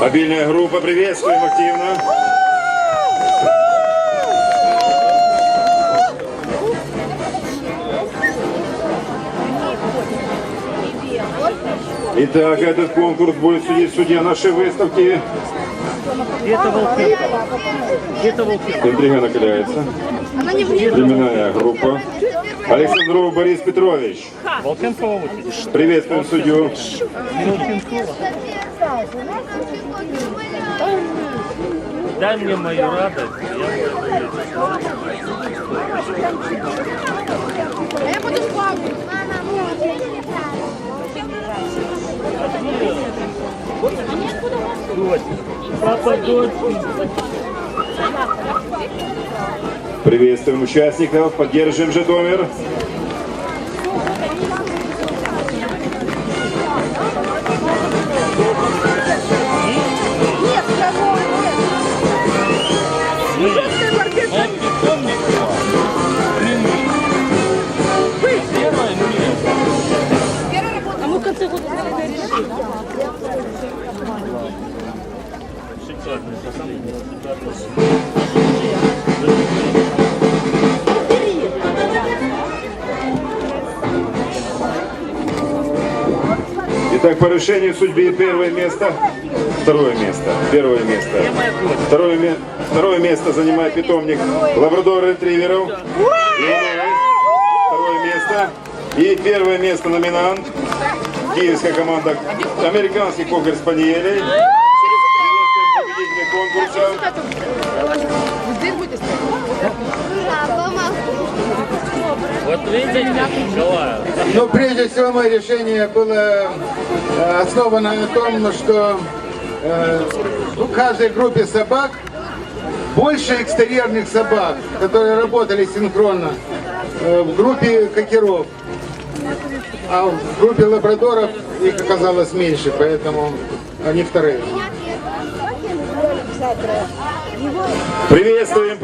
Мобильная группа, приветствуем активно. Итак, этот конкурс будет судить судья нашей выставки. Где-то Волкенко. Где-то Волкенко. Интрига накаляется. Племенная группа. Александров Борис Петрович. Волкенкова. Приветствуем судью. Волкенкова. Дай мне мою радость. Я буду дочь. Приветствуем участников. Поддержим Житомир. Итак, по решению судьбы первое место. Второе место. Первое место. Второе, ме- второе место занимает питомник лабрадор ретриверов. Ивановой. Второе место. И первое место номинант. Киевская команда американских кокер-спаниелей. Будете стоять? Вот видите, Николай, Ну, прежде всего, мое решение было э, основано на том, что э, в каждой группе собак больше экстерьерных собак, которые работали синхронно э, в группе кокеров. А в группе лабрадоров их оказалось меньше, поэтому они вторые. Приветствуем.